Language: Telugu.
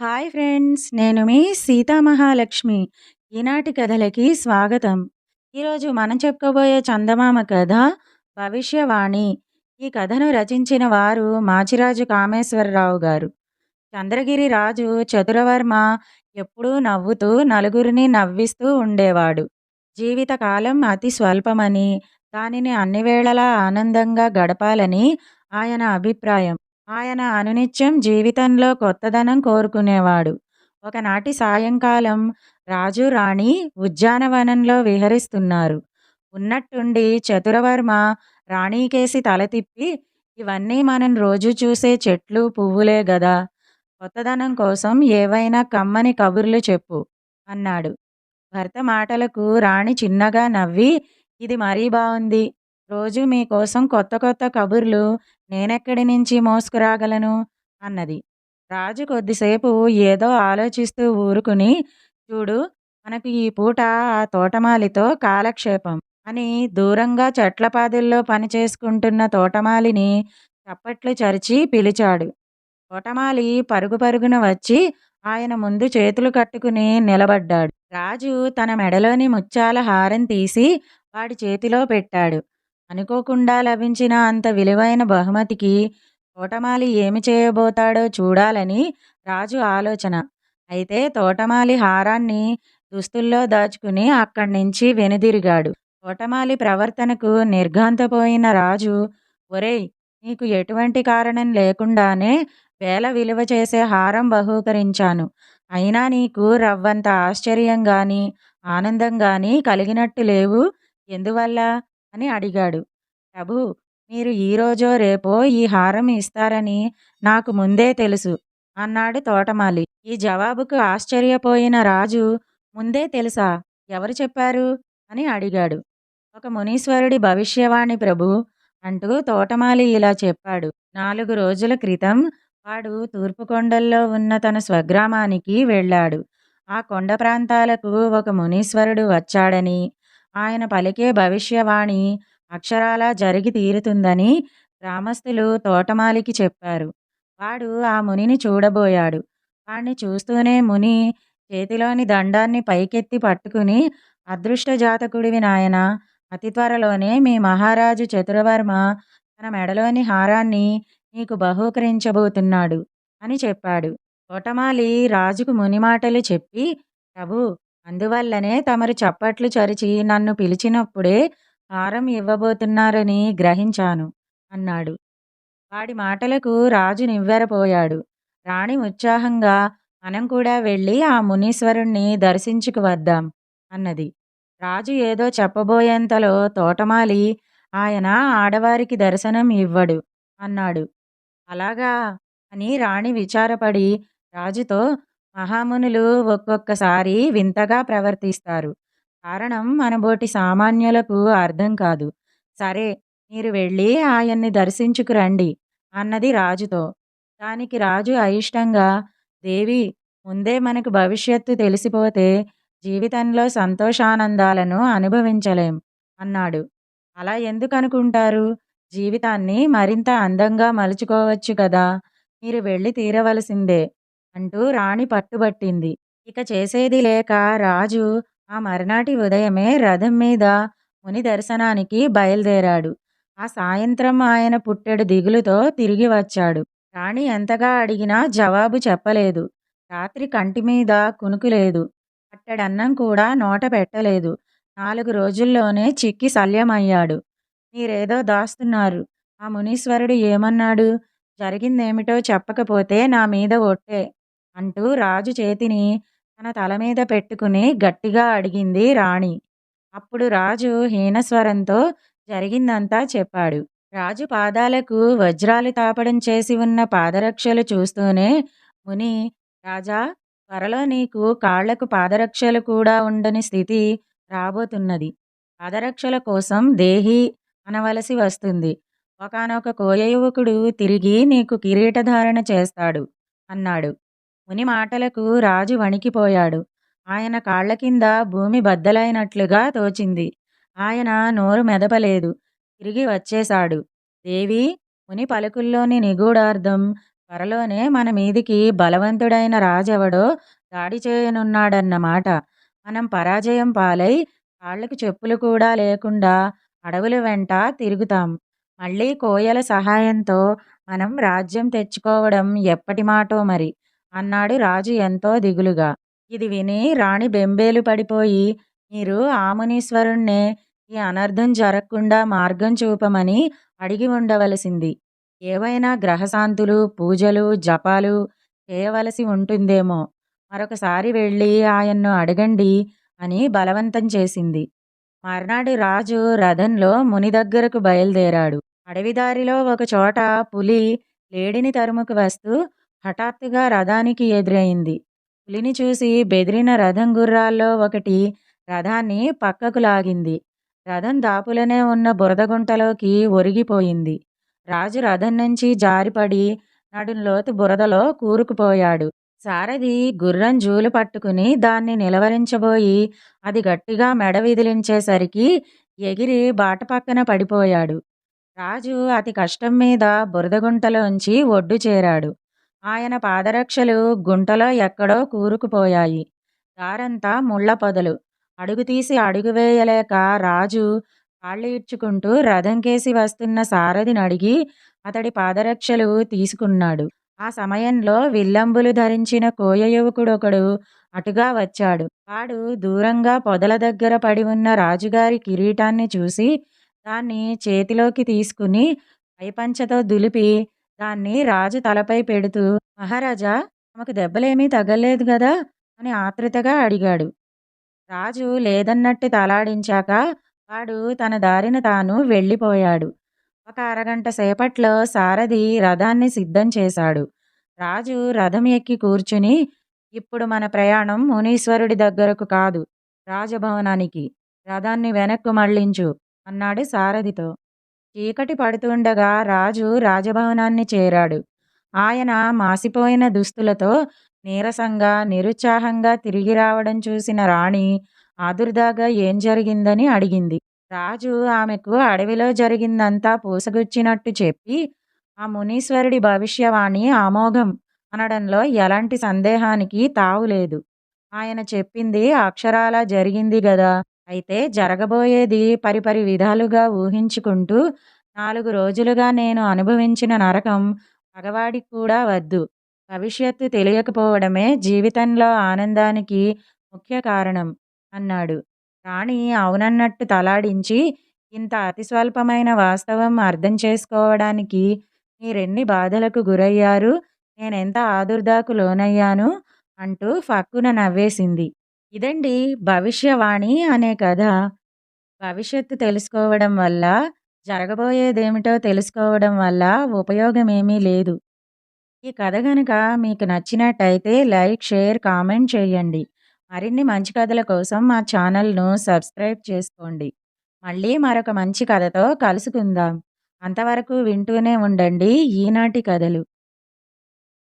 హాయ్ ఫ్రెండ్స్ నేను మీ సీతామహాలక్ష్మి ఈనాటి కథలకి స్వాగతం. ఈరోజు మనం చెప్పుకోబోయే చందమామ కథ భవిష్యవాణి. ఈ కథను రచించిన వారు మాచిరాజు కామేశ్వరరావు గారు. చంద్రగిరి రాజు చతురవర్మ ఎప్పుడూ నవ్వుతూ నలుగురిని నవ్విస్తూ ఉండేవాడు. జీవితకాలం అతి స్వల్పమని దానిని అన్ని వేళలా ఆనందంగా గడపాలని ఆయన అభిప్రాయం. ఆయన అనునిత్యం జీవితంలో కొత్తదనం కోరుకునేవాడు. ఒకనాటి సాయంకాలం రాజు రాణి ఉద్యానవనంలో విహరిస్తున్నారు. ఉన్నట్టుండి చతురవర్మ రాణికేసి తల తిప్పి ఇవన్నీ మనం రోజు చూసే చెట్లు పువ్వులే గదా. కొత్తదనం కోసం ఏవైనా కమ్మని కబుర్లు చెప్పు అన్నాడు. భర్త మాటలకు రాణి చిన్నగా నవ్వి ఇది మరీ బాగుంది రోజు మీకోసం కొత్త కొత్త కబుర్లు నేనెక్కడి నుంచి మోసుకురాగలను? అన్నది. రాజు కొద్దిసేపు ఏదో ఆలోచిస్తూ ఊరుకుని చూడు మనకు ఈ పూట ఆ తోటమాలితో కాలక్షేపం. అని దూరంగా చెట్లపాదుల్లో పనిచేసుకుంటున్న తోటమాలిని చప్పట్లు చరిచి పిలిచాడు. తోటమాలి పరుగు పరుగున వచ్చి ఆయన ముందు చేతులు కట్టుకుని నిలబడ్డాడు. రాజు తన మెడలోని ముత్యాల హారం తీసి వాడి చేతిలో పెట్టాడు. అనుకోకుండా లభించిన అంత విలువైన బహుమతికి తోటమాలి ఏమి చేయబోతాడో చూడాలని రాజు ఆలోచన. అయితే తోటమాలి హారాన్ని దుస్తుల్లో దాచుకుని అక్కడి నుంచి వెనుదిరిగాడు. తోటమాలి ప్రవర్తనకు నిర్ఘాంతపోయిన రాజు ఒరేయ్ నీకు ఎటువంటి కారణం లేకుండానే వేల విలువ చేసే హారం బహూకరించాను. అయినా నీకు రవ్వంత ఆశ్చర్యం గాని ఆనందం గాని కలిగినట్టు లేవు. ఎందువల్ల? అని అడిగాడు. ప్రభు మీరు ఈరోజో రేపో ఈ హారం ఇస్తారని నాకు ముందే తెలుసు అన్నాడు తోటమాలి. ఈ జవాబుకు ఆశ్చర్యపోయిన రాజు ముందే తెలుసా? ఎవరు చెప్పారు? అని అడిగాడు. ఒక మునీశ్వరుడి భవిష్యవాణి ప్రభు అంటూ తోటమాలి ఇలా చెప్పాడు. నాలుగు రోజుల క్రితం వాడు తూర్పుకొండల్లో ఉన్న తన స్వగ్రామానికి వెళ్ళాడు. ఆ కొండ ప్రాంతాలకు ఒక మునీశ్వరుడు వచ్చాడని ఆయన పలికే భవిష్యవాణి అక్షరాలా జరిగి తీరుతుందని గ్రామస్తులు తోటమాలికి చెప్పారు. వాడు ఆ మునిని చూడబోయాడు. వాణ్ణి చూస్తూనే ముని చేతిలోని దండాన్ని పైకెత్తి పట్టుకుని అదృష్ట జాతకుడివి నాయన అతి త్వరలోనే మీ మహారాజు చతురవర్మ తన మెడలోని హారాన్ని నీకు బహూకరించబోతున్నాడు అని చెప్పాడు. తోటమాలి రాజుకు ముని మాటలు చెప్పి ప్రభు అందువల్లనే తమరు చప్పట్లు చరిచి నన్ను పిలిచినప్పుడే హారం ఇవ్వబోతున్నారని గ్రహించాను అన్నాడు. వాడి మాటలకు రాజు నివ్వెరపోయాడు. రాణి ఉత్సాహంగా మనం కూడా వెళ్ళి ఆ మునీశ్వరుణ్ణి దర్శించుకు వద్దాం అన్నది. రాజు ఏదో చెప్పబోయేంతలో తోటమాలి ఆయన ఆడవారికి దర్శనం ఇవ్వడు అన్నాడు. అలాగా అని రాణి విచారపడి రాజుతో మహామునులు ఒక్కొక్కసారి వింతగా ప్రవర్తిస్తారు. కారణం మనబోటి సామాన్యులకు అర్థం కాదు. సరే మీరు వెళ్ళి ఆయన్ని దర్శించుకురండి అన్నది రాజుతో. దానికి రాజు అయిష్టంగా దేవి ముందే మనకు భవిష్యత్తు తెలిసిపోతే జీవితంలో సంతోషానందాలను అనుభవించలేం అన్నాడు. అలా ఎందుకు అనుకుంటారు జీవితాన్ని మరింత అందంగా మలుచుకోవచ్చు కదా. మీరు వెళ్ళి తీరవలసిందే. అంటూ రాణి పట్టుబట్టింది. ఇక చేసేది లేక రాజు ఆ మర్నాటి ఉదయమే రథం మీద ముని దర్శనానికి బయలుదేరాడు. ఆ సాయంత్రం ఆయన పుట్టెడు దిగులుతో తిరిగి వచ్చాడు. రాణి ఎంతగా అడిగినా జవాబు చెప్పలేదు. రాత్రి కంటి మీద కునుకు లేదు. పట్టెడన్నం కూడా నోట పెట్టలేదు. నాలుగు రోజుల్లోనే చిక్కి శల్యమయ్యాడు. మీరేదో దాస్తున్నారు. ఆ మునీశ్వరుడు ఏమన్నాడు? జరిగిందేమిటో చెప్పకపోతే నా మీద ఒట్టే. అంటూ రాజు చేతిని తన తల మీద పెట్టుకుని గట్టిగా అడిగింది రాణి. అప్పుడు రాజు హీనస్వరంతో జరిగిందంతా చెప్పాడు. రాజు పాదాలకు వజ్రాలు తాపడం చేసి ఉన్న పాదరక్షలు చూస్తూనే ముని రాజా త్వరలో నీకు కాళ్ళకు పాదరక్షలు కూడా ఉండని స్థితి రాబోతున్నది. పాదరక్షల కోసం దేహి అనవలసి వస్తుంది. ఒకనొక కోయ యువకుడు తిరిగి నీకు కిరీటధారణ చేస్తాడు అన్నాడు. ముని మాటలకు రాజు వణికిపోయాడు. ఆయన కాళ్ళ కింద భూమి బద్దలైనట్లుగా తోచింది. ఆయన నోరు మెదపలేదు. తిరిగి వచ్చేశాడు. దేవి ముని పలుకుల్లోని నిగూఢార్థం త్వరలోనే మన మీదికి బలవంతుడైన రాజెవడో దాడి చేయనున్నాడన్నమాట. మనం పరాజయం పాలై కాళ్ళకు చెప్పులు కూడా లేకుండా అడవుల వెంట తిరుగుతాం. మళ్ళీ కోయల సహాయంతో మనం రాజ్యం తెచ్చుకోవడం ఎప్పటి మాటో మరి. అన్నాడు రాజు ఎంతో దిగులుగా. ఇది విని రాణి బెంబేలు పడిపోయి మీరు ఆమునీశ్వరుణ్ణే ఈ అనర్థం జరగకుండా మార్గం చూపమని అడిగి ఉండవలసింది. ఏవైనా గ్రహశాంతులు, పూజలు, జపాలు చేయవలసి ఉంటుందేమో. మరొకసారి వెళ్ళి ఆయన్ను అడగండి అని బలవంతం చేసింది. మర్నాడు రాజు రథంలో ముని దగ్గరకు బయలుదేరాడు. అడవిదారిలో ఒకచోట పులి లేడిని తరుముకు వస్తూ హఠాత్తుగా రథానికి ఎదురైంది. పులిని చూసి బెదిరిన రథం గుర్రాల్లో ఒకటి రథాన్ని పక్కకు లాగింది. రథం దాపులనే ఉన్న బురదగుంటలోకి ఒరిగిపోయింది. రాజు రథం నుంచి జారిపడి నడుంలోతు బురదలో కూరుకుపోయాడు. సారథి గుర్రం జూలు పట్టుకుని దాన్ని నిలవరించబోయి అది గట్టిగా మెడ విదిలించేసరికి ఎగిరి బాట పక్కన పడిపోయాడు. రాజు అతి కష్టం మీద బురదగుంటలోంచి ఒడ్డు చేరాడు. ఆయన పాదరక్షలు గుంటలో ఎక్కడో కూరుకుపోయాయి. దారంతా ముళ్ళ పొదలు. అడుగుతీసి అడుగు వేయలేక రాజు కాళ్ళు ఈడ్చుకుంటూ రథంకేసి వస్తున్న సారథిని అడిగి అతడి పాదరక్షలు తీసుకున్నాడు. ఆ సమయంలో విల్లంబులు ధరించిన కోయ యువకుడొకడు అటుగా వచ్చాడు. వాడు దూరంగా పొదల దగ్గర పడి ఉన్న రాజుగారి కిరీటాన్ని చూసి దాన్ని చేతిలోకి తీసుకుని పైపంచతో దులిపి దాన్ని రాజు తలపై పెడుతూ మహారాజా తమకు దెబ్బలేమీ తగలేదు కదా అని ఆత్రుతగా అడిగాడు. రాజు లేదన్నట్టు తలాడించాక వాడు తన దారిన తాను వెళ్ళిపోయాడు. ఒక అరగంట సేపట్లో సారథి రథాన్ని సిద్ధం చేశాడు. రాజు రథం ఎక్కి కూర్చుని ఇప్పుడు మన ప్రయాణం మునీశ్వరుడి దగ్గరకు కాదు రాజభవనానికి. రథాన్ని వెనక్కు మళ్ళించు అన్నాడు సారథితో. చీకటి పడుతుండగా రాజు రాజభవనాన్ని చేరాడు. ఆయన మాసిపోయిన దుస్తులతో నీరసంగా, నిరుత్సాహంగా తిరిగి రావడం చూసిన రాణి ఆదుర్దాగా ఏం జరిగిందని అడిగింది. రాజు ఆమెకు అడవిలో జరిగిందంతా పూసగుచ్చినట్టు చెప్పి ఆ మునీశ్వరుడి భవిష్యవాణి ఆమోఘం అనడంలో ఎలాంటి సందేహానికి తావులేదు. ఆయన చెప్పింది అక్షరాలా జరిగింది గదా! అయితే జరగబోయేది పరిపరి విధాలుగా ఊహించుకుంటూ నాలుగు రోజులుగా నేను అనుభవించిన నరకం పగవాడికి కూడా వద్దు. భవిష్యత్తు తెలియకపోవడమే జీవితంలో ఆనందానికి ముఖ్య కారణం అన్నాడు. రాణి అవునన్నట్టు తలాడించి ఇంత అతి స్వల్పమైన వాస్తవం అర్థం చేసుకోవడానికి మీరెన్ని బాధలకు గురయ్యారు, నేనెంత ఆదుర్దాకు లోనయ్యాను అంటూ ఫక్కున నవ్వేసింది. ఇదండీ భవిష్యవాణి అనే కథ. భవిష్యత్తు తెలుసుకోవడం వల్ల, జరగబోయేదేమిటో తెలుసుకోవడం వల్ల ఉపయోగమేమీ లేదు. ఈ కథ గనక మీకు నచ్చినట్టయితే లైక్, షేర్, కామెంట్ చేయండి. మరిన్ని మంచి కథల కోసం మా ఛానల్‌ను సబ్స్క్రైబ్ చేసుకోండి. మళ్ళీ మరొక మంచి కథతో కలుసుకుందాం. అంతవరకు వింటూనే ఉండండి ఈనాటి కథలు.